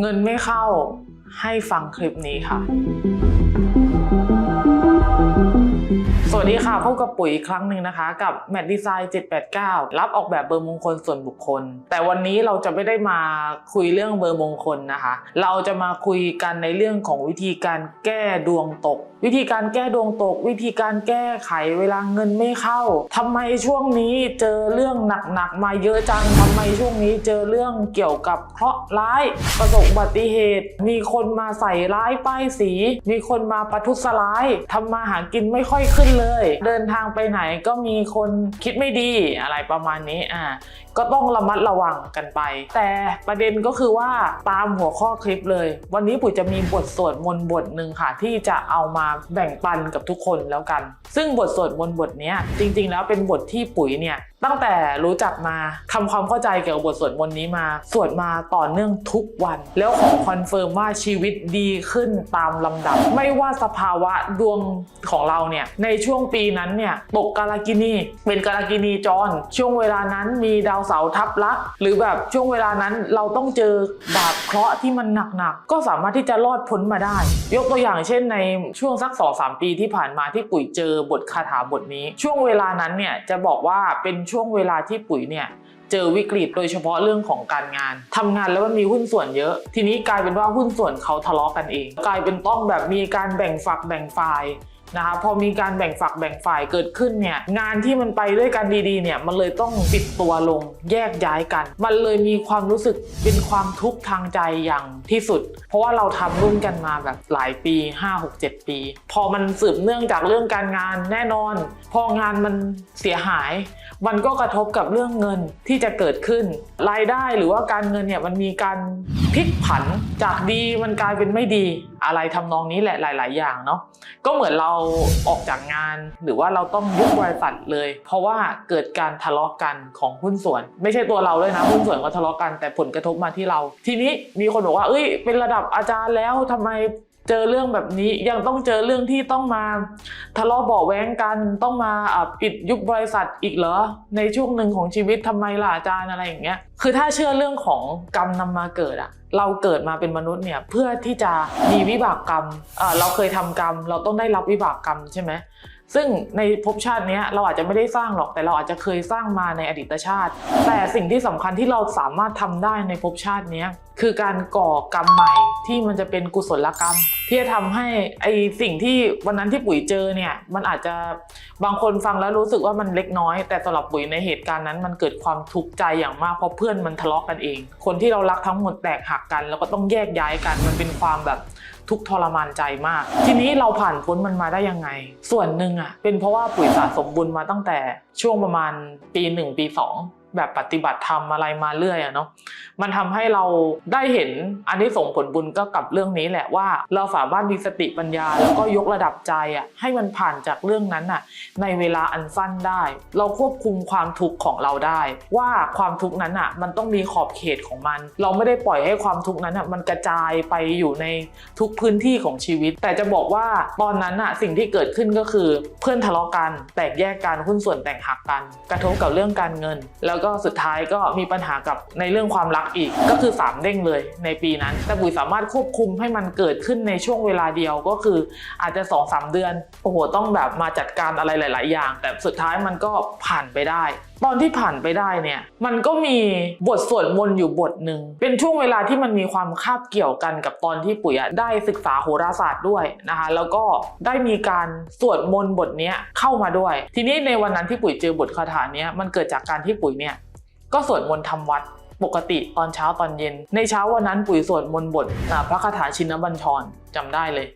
เงินไม่เข้าให้ฟังคลิปนี้ค่ะ สวัสดีค่ะพบกับปุ๋ยอีกครั้งหนึ่งนะคะ กับแมทดีไซน์789 รับออกแบบเบอร์มงคลส่วนบุคคล แต่วันนี้เราจะไม่ได้มาคุยเรื่องเบอร์มงคลนะคะ เราจะมาคุยกันในเรื่องของวิธีการแก้ดวงตก วิธีการแก้ดวงตก วิธีการแก้ไขเวลาเงินไม่เข้าทำไมช่วงนี้เจอเรื่องหนักๆมาเยอะจังทำไมช่วงนี้เจอเรื่องเกี่ยวกับเคราะห์ร้ายประสบอุบัติเหตุ มีคนมาใส่ร้ายป้ายสี มีคนมาประทุษร้ายทำมาหากินไม่ค่อยขึ้นเลย เดินทางไปไหนก็มีคนคิดไม่ดีอะไรประมาณนี้อ่าก็ต้องระมัดระวังกันไป แต่ประเด็นก็คือว่าตามหัวข้อคลิปเลย วันนี้ปุ๋ยจะมีบทสวดมนต์บทหนึ่งค่ะ ที่จะเอามาแบ่งปันกับทุกคนแล้วกัน ซึ่งบทสวดมนต์บทนี้จริงๆ แล้วเป็นบทที่ปุ๋ยเนี่ยตั้งแต่รู้จักมาทำความเข้าใจเกี่ยวกับบทสวดมนต์นี้มา สวดมาต่อเนื่องทุกวัน แล้วขอคอนเฟิร์มว่าชีวิตดีขึ้นตามลำดับ ไม่ว่าสภาวะดวงของเราเนี่ยในช่วงปีนั้นเนี่ยตกกาลกินีเป็นกาลกินีจร ช่วงเวลานั้นมีดาวเสาร์ทับลักหรือแบบช่วงเวลานั้นเราต้องเจอดาบเคราะห์ที่มันหนักๆก็สามารถที่จะรอดพ้นมาได้ ยกตัวอย่างเช่นในช่วงสัก2องสามปีที่ผ่านมาที่ปุ๋ยเจอบทคาถาบทนี้ ช่วงเวลานั้นเนี่ยจะบอกว่าเป็นช่วงเวลาที่ปุ๋ยเนี่ยเจอวิกฤตโดยเฉพาะเรื่องของการงานทำงานแล้วมันมีหุ้นส่วนเยอะ ทีนี้กลายเป็นว่าหุ้นส่วนเขาทะเลาะกันเอง กลายเป็นต้องแบบมีการแบ่งฝักแบ่งฝ่าย นะคะพอมีการแบ่งฝักแบ่งฝ่ายเกิดขึ้นเนี่ยงานที่มันไปด้วยกันดีๆเนี่ยมันเลยต้องปิดตัวลงแยกย้ายกัน มันเลยมีความรู้สึกเป็นความทุกข์ทางใจอย่างที่สุด เพราะว่าเราทำร่วมกันมาแบบหลายปี 5 6 7 ปี พอมันสืบเนื่องจากเรื่องการงานแน่นอน พองานมันเสียหาย มันก็กระทบกับเรื่องเงินที่จะเกิดขึ้น รายได้หรือว่าการเงินเนี่ยมันมีการพลิกผันจากดีมันกลายเป็นไม่ดีอะไรทำนองนี้แหละหลาย ๆ อย่างเนาะก็เหมือนเราออกจากงาน หรือว่าเราต้องยุบบริษัทเลย เพราะว่าเกิดการทะเลาะกันของหุ้นส่วน ไม่ใช่ตัวเราเลยนะหุ้นส่วนก็ทะเลาะกันแต่ผลกระทบมาที่เรา ทีนี้มีคนบอกว่าเอ้ยเป็นระดับอาจารย์แล้วทำไม เจอเรื่องแบบนี้ยังต้องเจอเรื่องที่ต้องมาทะเลาะเบาะแว้งกันต้องมาอะปิดยุบบริษัทอีกเหรอในช่วงหนึ่งของชีวิตทำไมล่ะอาจารย์อะไรอย่างเงี้ยคือถ้าเชื่อเรื่องของกรรมนำมาเกิดอะเราเกิดมาเป็นมนุษย์เนี่ยเพื่อที่จะมีวิบากกรรมอะเราเคยทำกรรม เราต้องได้รับวิบากกรรมใช่ไหม ซึ่งในภพชาตินี้เราอาจจะไม่ได้สร้างหรอกแต่เราอาจจะเคยสร้างมาในอดีตชาติ แต่สิ่งที่สำคัญที่เราสามารถทำได้ในภพชาตินี้คือการก่อกรรมใหม่ที่มันจะเป็นกุศลกรรม ที่จะทำให้ไอสิ่งที่วันนั้นที่ปุ๋ยเจอเนี่ยมันอาจจะบางคนฟังแล้วรู้สึกว่ามันเล็กน้อย แต่สำหรับปุ๋ยในเหตุการณ์นั้น มันเกิดความทุกข์ใจอย่างมากเพราะเพื่อนมันทะเลาะกันเอง คนที่เรารักทั้งหมดแตกหักกัน แล้วก็ต้องแยกย้ายกันมันเป็นความแบบ ทุกทรมานใจมาก ทีนี้เราผ่านพ้นมันมาได้ยังไง ส่วนหนึ่งอะเป็นเพราะว่าปุ๋ยสะสมบุญมาตั้งแต่ช่วงประมาณปีหนึ่งปีสอง แบบปฏิบัติธรรมอะไรมาเรื่อยอะเนาะมันทำให้เราได้เห็นอันที่ส่งผลบุญก็กับเรื่องนี้แหละว่า เราสามารถมีสติปัญญาแล้วก็ยกระดับใจอะให้มันผ่านจากเรื่องนั้นอะในเวลาอันสั้นได้ เราควบคุมความทุกข์ของเราได้ ว่าความทุกข์นั้นอะมันต้องมีขอบเขตของมัน เราไม่ได้ปล่อยให้ความทุกข์นั้นอะมันกระจายไปอยู่ในทุกพื้นที่ของชีวิต แต่จะบอกว่าตอนนั้นอะสิ่งที่เกิดขึ้นก็คือ เพื่อนทะเลาะกัน แตกแยกกันหุ้นส่วนแตกหักกัน กระทบกับเรื่องการเงินแล้วก็สุดท้ายก็มีปัญหากับในเรื่องความรักอีก ก็คือ 3 เด้งเลยในปีนั้น แต่ปุ๋ยสามารถควบคุมให้มันเกิดขึ้นในช่วงเวลาเดียวก็คืออาจจะ2อสเดือนโอ้โหต้องแบบมาจัดการอะไรหลาย ๆ อย่าง แต่สุดท้ายมันก็ผ่านไปได้ ตอนที่ผ่านไปได้เนี่ยมันก็มีบทสวดมนต์อยู่บทหนึ่งเป็นช่วงเวลาที่มันมีความคาบเกี่ยวกันกับตอนที่ปุ๋ยได้ศึกษาโหราศาสตร์ด้วยนะคะ แล้วก็ได้มีการสวดมนต์บทนี้เข้ามาด้วย ทีนี้ในวันนั้นที่ปุ๋ยเจอบทคาถาเนี้ยมันเกิดจากการที่ปุ๋ยเนี่ยก็สวดมนต์ทำวัดปกติตอนเช้าตอนเย็น ในเช้าวันนั้นปุ๋ยสวดมนต์บทพระคาถาชินบัญชร จำได้เลย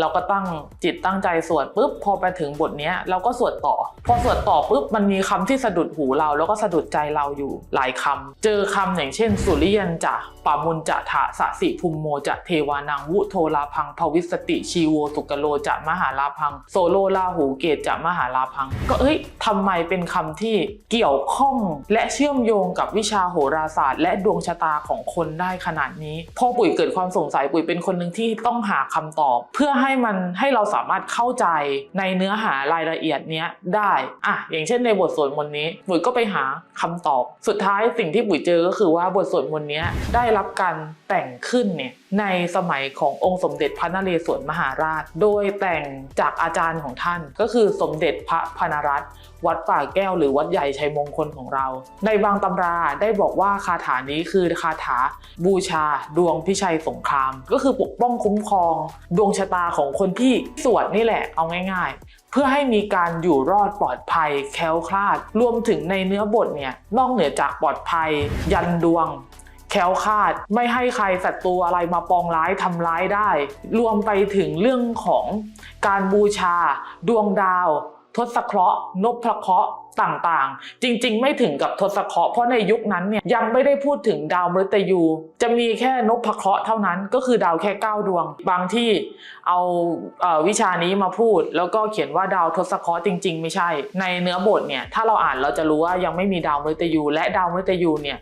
เราก็ตั้งจิตตั้งใจสวดปุ๊บพอไปถึงบทเนี้ยเราก็สวดต่อ พอสวดต่อปุ๊บมันมีคำที่สะดุดหูเรา แล้วก็สะดุดใจเราอยู่หลายคำเจอคำอย่างเช่น สุริยันจะปามุนจะถะสะสิภูมโมจะเทวานังวุโทลาพังภวิสติชีโวสุกโลจะมหาลาพัง โซโลลาหูเกตจะมหาลาพัง ก็เอ้ยทำไมเป็นคำที่เกี่ยวข้องและเชื่อมโยงกับวิชาโหราศาสตร์ และดวงชะตาของคนได้ขนาดนี้ พอปุ๋ยเกิดความสงสัยปุ๋ยเป็นคนหนึ่งที่ต้องหาคำตอบ เพื่อให้มันให้เราสามารถเข้าใจในเนื้อหารายละเอียดเนี้ยได้อะอย่างเช่นในบทสวดมนต์นี้ปุ๋ยก็ไปหาคำตอบ สุดท้ายสิ่งที่ปุ๋ยเจอก็คือว่าบทสวดมนต์เนี้ยได้รับการแต่งขึ้นเนี่ยในสมัยขององค์สมเด็จพระนเรศวรมหาราช โดยแต่งจากอาจารย์ของท่าน ก็คือสมเด็จพระพนรัตน์วัดป่าแก้วหรือวัดใหญ่ชัยมงคลของเรา ในบางตำราได้บอกว่าคาถานี้คือคาถาบูชาดวงพิชัยสงคราม ก็คือปกป้องคุ้มครองดวงชะตาของคนที่สวดนี่แหละเอาง่าย ๆ เพื่อให้มีการอยู่รอดปลอดภัยแคล้วคลาด รวมถึงในเนื้อบทเนี่ยนอกเหนือจากปลอดภัย ยันดวงแคล้วคลาดไม่ให้ใครศัตรูอะไรมาปองร้ายทำร้ายได้ รวมไปถึงเรื่องของการบูชา ดวงดาว ทศเคราะห์นพเคราะห์ต่างๆ จริง ๆ ไม่ถึงกับทศเคราะห์เพราะในยุคนั้นเนี่ยยังไม่ได้พูดถึงดาวมฤตยู จะมีแค่นพเคราะห์เท่านั้นก็คือดาวแค่9ดวง บางที่เอาเอ่อวิชานี้มาพูด แล้วก็เขียนว่าดาวทศเคราะห์จริง ๆ ไม่ใช่ ในเนื้อบทเนี่ยถ้าเราอ่านเราจะรู้ว่ายังไม่มีดาวมฤตยู และดาวมฤตยูเนี่ย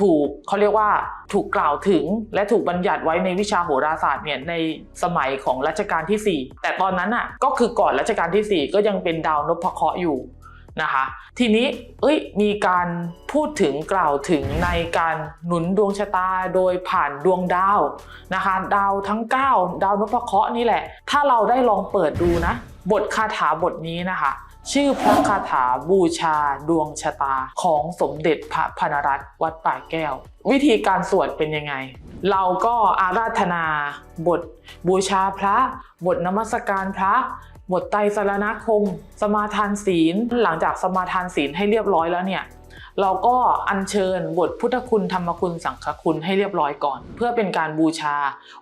ถูกเขาเรียกว่าถูกกล่าวถึงและถูกบัญญัติไว้ในวิชาโหราศาสตร์เนี่ยในสมัยของรัชกาลที่ 4 แต่ตอนนั้นอะก็คือก่อนรัชกาลที่ 4 ก็ยังเป็นดาวนพเคราะห์อยู่ นะคะ ทีนี้เอ้ยมีการพูดถึงกล่าวถึงในการหนุนดวงชะตาโดยผ่านดวงดาวนะคะ ดาวทั้ง 9 ดาวนพเคราะห์นี่แหละ ถ้าเราได้ลองเปิดดูนะ บทคาถาบทนี้นะคะ ชื่อพระคาถาบูชาดวงชะตาของสมเด็จพระพนรัตน์วัดป่าแก้ว วิธีการสวดเป็นยังไง เราก็อาราธนาบทบูชาพระ บทนมัสการพระบทไตรสรณคม สมาทานศีล หลังจากสมาทานศีลให้เรียบร้อยแล้วเนี่ยเราก็อัญเชิญบทพุทธคุณธรรมคุณสังฆคุณให้เรียบร้อยก่อน เพื่อเป็นการบูชา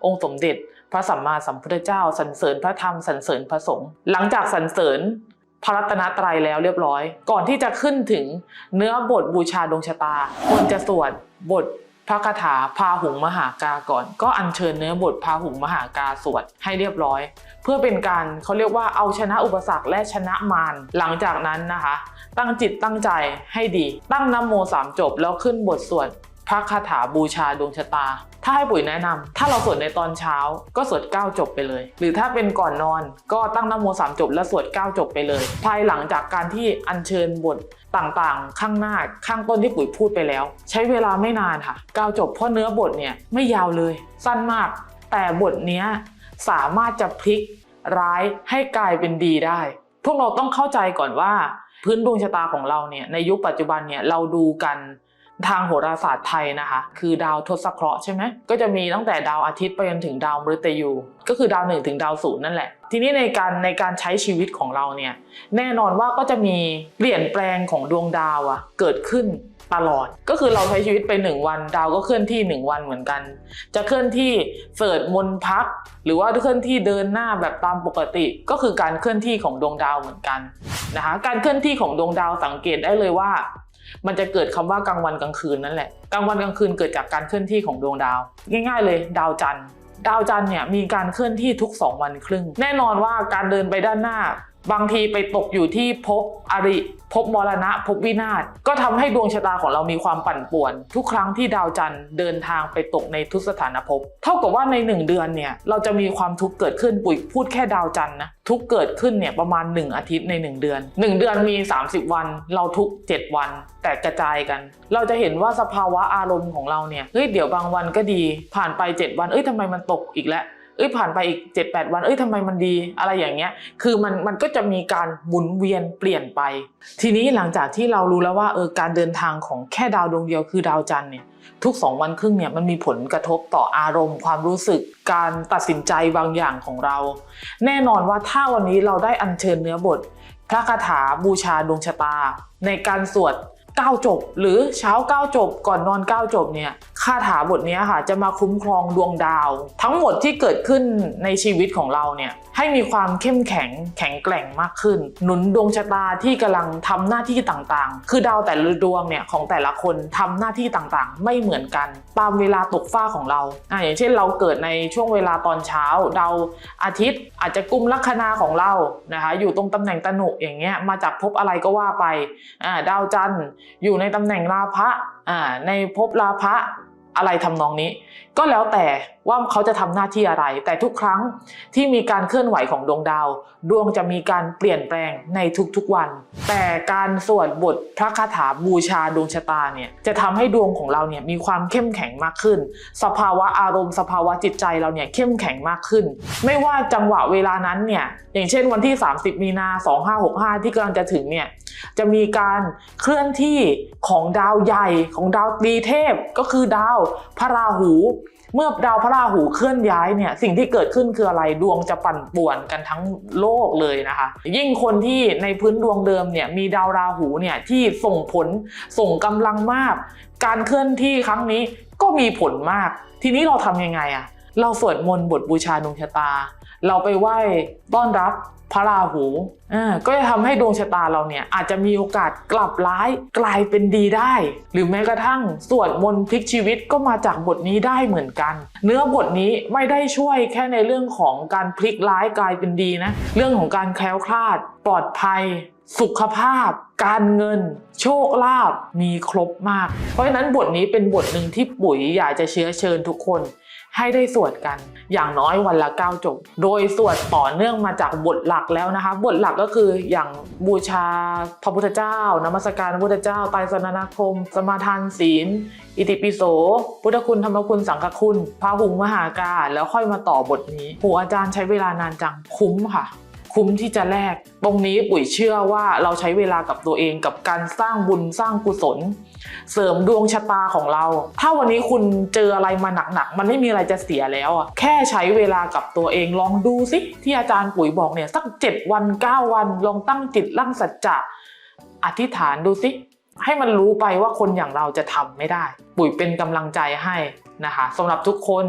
องค์สมเด็จ พระสัมมาสัมพุทธเจ้าสรรเสริญพระธรรมสรรเสริญพระสงฆ์หลังจากสรรเสริญ พระรัตนตรัยแล้วเรียบร้อย ก่อนที่จะขึ้นถึงเนื้อบทบูชาดวงชะตา ควรจะสวดบทพระคาถาพาหุงมหากาก่อน ก็อัญเชิญเนื้อบทพาหุงมหากาสวดให้เรียบร้อย เพื่อเป็นการเขาเรียกว่าเอาชนะอุปสรรคและชนะมารหลังจากนั้นนะคะ ตั้งจิตตั้งใจให้ดี ตั้งนะโมสามจบแล้วขึ้นบทสวด พระคาถาบูชาดวงชะตา ถ้าให้ปุ๋ยแนะนำถ้าเราสวดในตอนเช้าก็สวด9จบไปเลย หรือถ้าเป็นก่อนนอนก็ตั้งนโมสามจบแล้วสวด9จบไปเลย ภายหลังจากการที่อัญเชิญบทต่างๆ ข้างหน้าข้างต้นที่ปุ๋ยพูดไปแล้ว ใช้เวลาไม่นานค่ะ9จบเพราะเนื้อบทเนี่ยไม่ยาวเลย สั้นมาก แต่บทเนี้ยสามารถจะพลิกร้ายให้กลายเป็นดีได้ พวกเราต้องเข้าใจก่อนว่า พื้นดวงชะตาของเราเนี่ยในยุคปัจจุบันเนี่ยเราดูกัน ทางโหราศาสตร์ไทยนะคะ คือดาวทศเคราะห์ใช่ไหมก็จะมีตั้งแต่ดาวอาทิตย์ไปจนถึงดาวมฤตยู ก็คือดาวหนึ่งถึงดาวศูนย์นั่นแหละ ทีนี้ในการในการใช้ชีวิตของเราเนี่ยแน่นอนว่าก็จะมีเปลี่ยนแปลงของดวงดาวอะเกิดขึ้นตลอด ก็คือเราใช้ชีวิตไปหนึ่งวัน ดาวก็เคลื่อนที่หนึ่งวันเหมือนกัน จะเคลื่อนที่เสิร์ชมนพัก หรือว่าเคลื่อนที่เดินหน้าแบบตามปกติ ก็คือการเคลื่อนที่ของดวงดาวเหมือนกันนะคะการเคลื่อนที่ของดวงดาวสังเกตได้เลยว่า มันจะเกิดคำว่ากลางวันกลางคืนนั่นแหละกลางวันกลางคืนเกิดจากการเคลื่อนที่ของดวงดาว ง่าย ๆ เลย ดาวจันทร์ดาวจันทร์เนี่ยมีการเคลื่อนที่ทุก 2 วันครึ่ง แน่นอนว่าการเดินไปด้านหน้า บางทีไปตกอยู่ที่ภพอริภพมรณะภพวินาศก็ทำให้ดวงชะตาของเรามีความปั่นป่วน ทุกครั้งที่ดาวจันทร์เดินทางไปตกในทุกสถานภพเท่ากับว่าใน 1 เดือนเนี่ยเราจะมีความทุกข์เกิดขึ้นปุ๋ยพูดแค่ดาวจันทร์นะทุกข์เกิดขึ้นเนี่ยประมาณ 1 อาทิตย์ใน 1 เดือน 1 เดือนมี 30 วัน เราทุก 7 วัน แต่กระจายกัน เราจะเห็นว่าสภาวะอารมณ์ของเราเนี่ยเฮ้ยเดี๋ยวบางวันก็ดี ผ่านไป 7 วันเอ้ยทำไมมันตกอีกแล้ว เอ้ยผ่านไปอีก 7-8 วัน เอ้ยทำไมมันดีอะไรอย่างเงี้ย คือมันมันก็จะมีการหมุนเวียนเปลี่ยนไป ทีนี้หลังจากที่เรารู้แล้วว่าเออการเดินทางของแค่ดาวดวงเดียวคือดาวจันทร์เนี่ยทุก 2 วันครึ่งเนี่ยมันมีผลกระทบต่ออารมณ์ ความรู้สึกการตัดสินใจบางอย่างของเรา แน่นอนว่าถ้าวันนี้เราได้อัญเชิญเนื้อบท พระคาถาบูชาดวงชะตา ในการสวด 9จบ หรือเช้า9จบ ก่อนนอน9จบเนี่ยคาถาบทเนี้ยค่ะ จะมาคุ้มครองดวงดาว ทั้งหมดที่เกิดขึ้นในชีวิตของเราเนี่ยให้มีความเข้มแข็งแข็งแกร่งมากขึ้น หนุนดวงชะตาที่กำลังทำหน้าที่ต่างๆ คือดาวแต่ละดวงเนี่ยของแต่ละคนทำหน้าที่ต่างๆ ไม่เหมือนกัน ตามเวลาตกฟ้าของเราอ่าอย่างเช่นเราเกิดในช่วงเวลาตอนเช้า ดาวอาทิตย์อาจจะกุมลัคนาของเรานะคะอยู่ตรงตำแหน่งตนุอย่างเงี้ยมาจากภพอะไรก็ว่าไปอ่าดาวจันทร์อยู่ในตำแหน่งลาภะอ่าในภพลาภะอะไรทำนองนี้ ก็แล้วแต่ ว่าเขาจะทำหน้าที่อะไร แต่ทุกครั้งที่มีการเคลื่อนไหวของดวงดาว ดวงจะมีการเปลี่ยนแปลงในทุกๆวัน แต่การสวดบทพระคาถาบูชาดวงชะตาเนี่ยจะทำให้ดวงของเราเนี่ยมีความเข้มแข็งมากขึ้น สภาวะอารมณ์สภาวะจิตใจเราเนี่ยเข้มแข็งมากขึ้น ไม่ว่าจังหวะเวลานั้นเนี่ยอย่างเช่นวันที่ 30 มีนา 2565 ที่กำลังจะถึงเนี่ยจะมีการเคลื่อนที่ของดาวใหญ่ของดาวตรีเทพ ก็คือดาวพระราหู เมื่อดาวพระราหูเคลื่อนย้ายเนี่ยสิ่งที่เกิดขึ้นคืออะไรดวงจะปั่นป่วนกันทั้งโลกเลยนะคะ ยิ่งคนที่ในพื้นดวงเดิมเนี่ยมีดาวราหูเนี่ยที่ส่งผลส่งกำลังมาก การเคลื่อนที่ครั้งนี้ก็มีผลมาก ทีนี้เราทำยังไงอะเราสวดมนต์บทบูชาดวงชะตา เราไปไหว้ต้อนรับ พระราหูอ่าก็จะทำให้ดวงชะตาเราเนี่ยอาจจะมีโอกาสกลับร้ายกลายเป็นดีได้ หรือแม้กระทั่งสวดมนต์พลิกชีวิตก็มาจากบทนี้ได้เหมือนกัน เนื้อบทนี้ไม่ได้ช่วยแค่ในเรื่องของการพลิกร้ายกลายเป็นดีนะเรื่องของการแคล้วคลาด ปลอดภัย สุขภาพ การเงิน โชคลาภมีครบมาก เพราะฉะนั้นบทนี้เป็นบทหนึ่งที่ปุ๋ยอยากจะเชื้อเชิญทุกคน ให้ได้สวดกันอย่างน้อยวันละ 9 จบ โดยสวดต่อเนื่องมาจากบทหลักแล้วนะคะ บทหลักก็คืออย่างบูชาพระพุทธเจ้านมัสการพระพุทธเจ้าไตรสรณคม สมาทานศีล อิติปิโส พุทธคุณธรรมคุณสังฆคุณพระหุงมหากาแล้วค่อยมาต่อบทนี้โหอาจารย์ใช้เวลานานจังคุ้มค่ะ คุ้มที่จะแลกตรงนี้ปุ๋ยเชื่อว่าเราใช้เวลากับตัวเองกับการสร้างบุญสร้างกุศล เสริมดวงชะตาของเรา ถ้าวันนี้คุณเจออะไรมาหนักๆ มันไม่มีอะไรจะเสียแล้วอะ แค่ใช้เวลากับตัวเองลองดูสิที่อาจารย์ปุ๋ยบอกเนี่ยสัก 7 วัน 9 วัน ลองตั้งจิตตั้งสัจจะอธิษฐานดูสิให้มันรู้ไปว่าคนอย่างเราจะทำไม่ได้ ปุ๋ยเป็นกำลังใจให้นะคะสำหรับทุกคน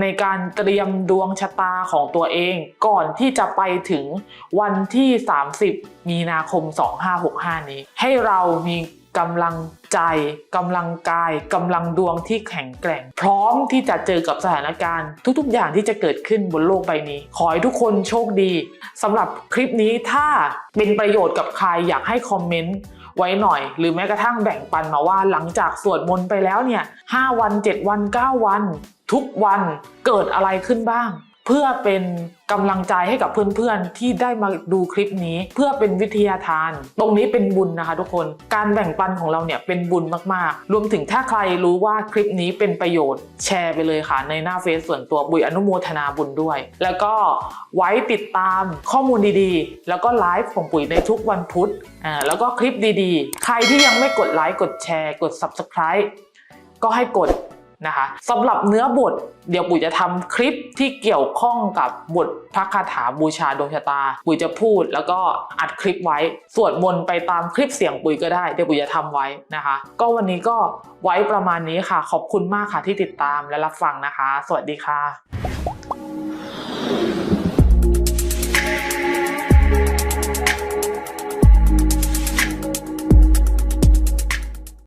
ในการเตรียมดวงชะตาของตัวเองก่อนที่จะไปถึงวันที่ 30 มีนาคม 2565 นี้ ให้เรามี กำลังใจกำลังกายกำลังดวงที่แข็งแกร่ง พร้อมที่จะเจอกับสถานการณ์ ทุกๆ อย่างที่จะเกิดขึ้นบนโลกใบนี้ ขอให้ทุกคนโชคดีสำหรับคลิปนี้ถ้าเป็นประโยชน์กับใครอยากให้คอมเมนต์ไว้หน่อย หรือแม้กระทั่งแบ่งปันมาว่าหลังจากสวดมนต์ไปแล้วเนี่ย5วัน 7 วัน 9 วัน ทุกวันเกิดอะไรขึ้นบ้าง เพื่อเป็นกำลังใจให้กับเพื่อนๆ ที่ได้มาดูคลิปนี้ เพื่อเป็นวิทยาทาน ตรงนี้เป็นบุญนะคะทุกคนการแบ่งปันของเราเนี่ยเป็นบุญมากๆ รวมถึงถ้าใครรู้ว่าคลิปนี้เป็นประโยชน์ แชร์ไปเลยค่ะในหน้าเฟซส่วนตัวบุยอนุโมทนาบุญด้วย แล้วก็ไว้ติดตามข้อมูลดีๆ แล้วก็ไลฟ์ของปุ๋ยในทุกวันพุธอ่าแล้วก็คลิปดีๆ ใครที่ยังไม่กดไลค์กดแชร์ กด Subscribe ก็ให้กด นะคะสำหรับเนื้อบทเดี๋ยวปุ๋ยจะทำคลิปที่เกี่ยวข้องกับบทพระคาถาบูชาดวงชะตา ปุ๋ยจะพูดแล้วก็อัดคลิปไว้สวดมนต์ไปตามคลิปเสียงปุ๋ยก็ได้เดี๋ยวปุ๋ยจะทำไว้นะคะ ก็วันนี้ก็ไว้ประมาณนี้ค่ะ ขอบคุณมากค่ะที่ติดตามและรับฟังนะคะ สวัสดีค่ะ